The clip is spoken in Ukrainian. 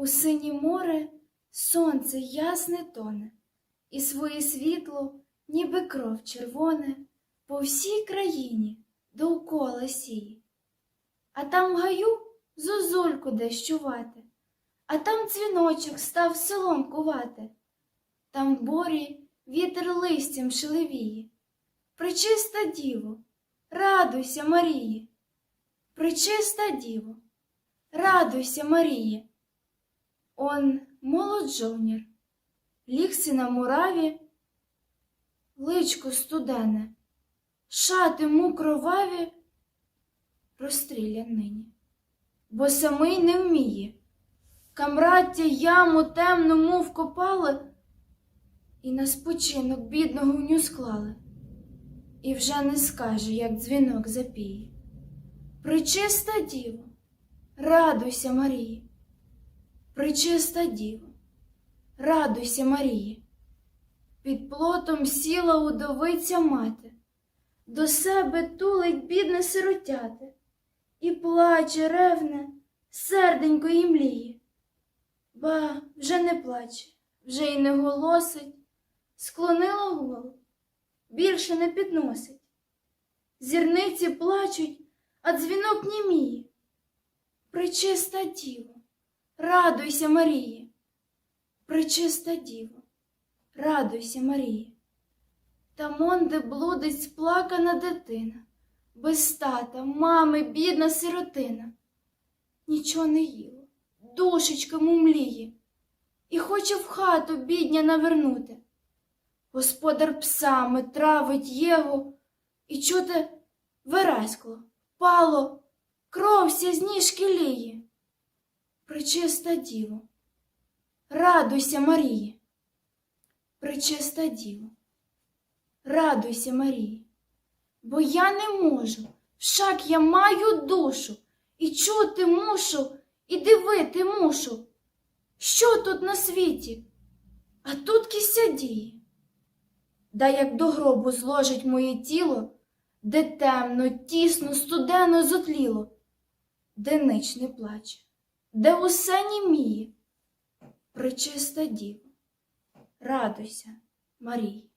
У синє море сонце ясне тоне, і своє світло, ніби кров червоне, по всій країні довкола сіє. А там в гаю зозульку десь чувати, а там дзвіночок став селом кувати, там в борі вітер листям шелевіє. Пречиста діво, радуйся, Марії, Пречиста діво, радуйся, Марії. Он молод жовнір, лігся на мураві, личко студене, шати му кроваві, розстрілян нині, бо самий не вміє. Камраття яму темну мов вкопали, і на спочинок бідного в ню склали, і вже не скаже, як дзвінок запіє. Пречиста діво, радуйся, Марії. Пречиста діво, радуйся, Марії. Під плотом сіла удовиця мати, до себе тулить бідне сиротяте, і плаче, ревне, серденько їй мліє. Ба вже не плаче, вже й не голосить, склонила голову, більше не підносить. Зірниці плачуть, а дзвінок німіє. Пречиста діво, радуйся, Марії. Пречиста діво, радуйся, Марії. Та монде блудить сплакана дитина, без тата, мами, бідна сиротина. Нічого не їла, душечка мумліє, і хоче в хату бідня навернути. Господар псами травить його, і чути вереськло, пало, кров з ніжки ліє. Пречиста діво, радуйся, Марії. Пречиста діво, радуйся, Марії, бо я не можу, však я маю душу, і чути мушу, і дивити мушу. Що тут на світі? А тут кися діє. Да як до гробу зложить моє тіло, де темно, тісно, студено зотліло, де нич не плаче, де усе німіє. причиста діво, радуйся, Марій.